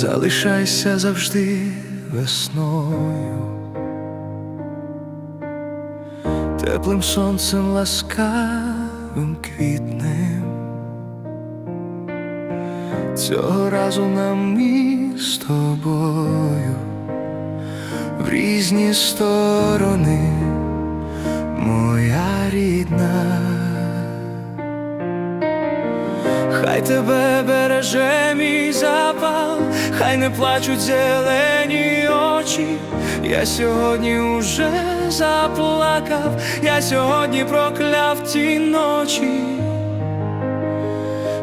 залишайся завжди весною, теплим сонцем ласкавим квітнем. Цього разу нам із тобою в різні сторони, моя рідна. Хай тебе береже мій запал, хай не плачуть зелені очі. Я сьогодні уже заплакав, я сьогодні прокляв ті ночі,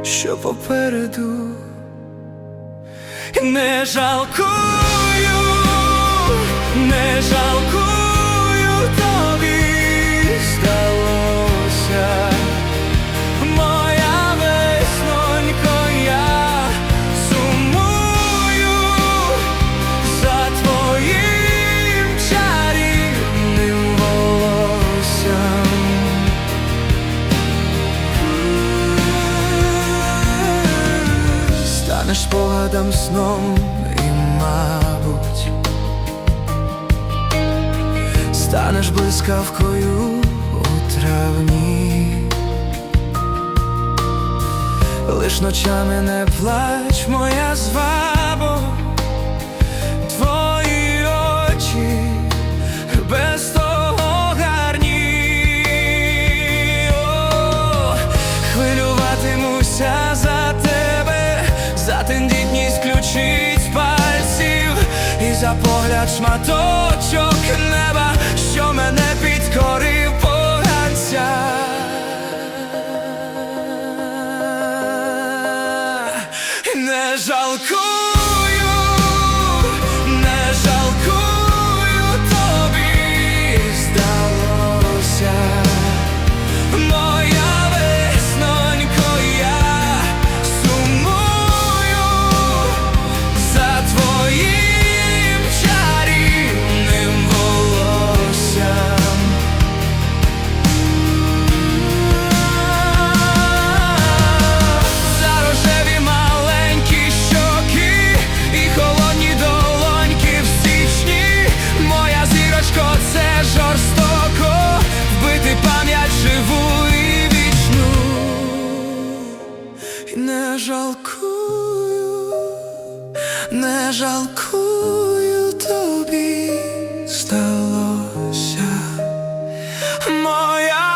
що попереду не жалкую, не жалкую Станеш спогадом сном і, мабуть, станеш блискавкою у травні. Лиш ночами не плач, моя звабо, погляд шматочок неба, що мене підкорив поганця. Не жалкую, жалкую, не жалкую тобі сталося моя.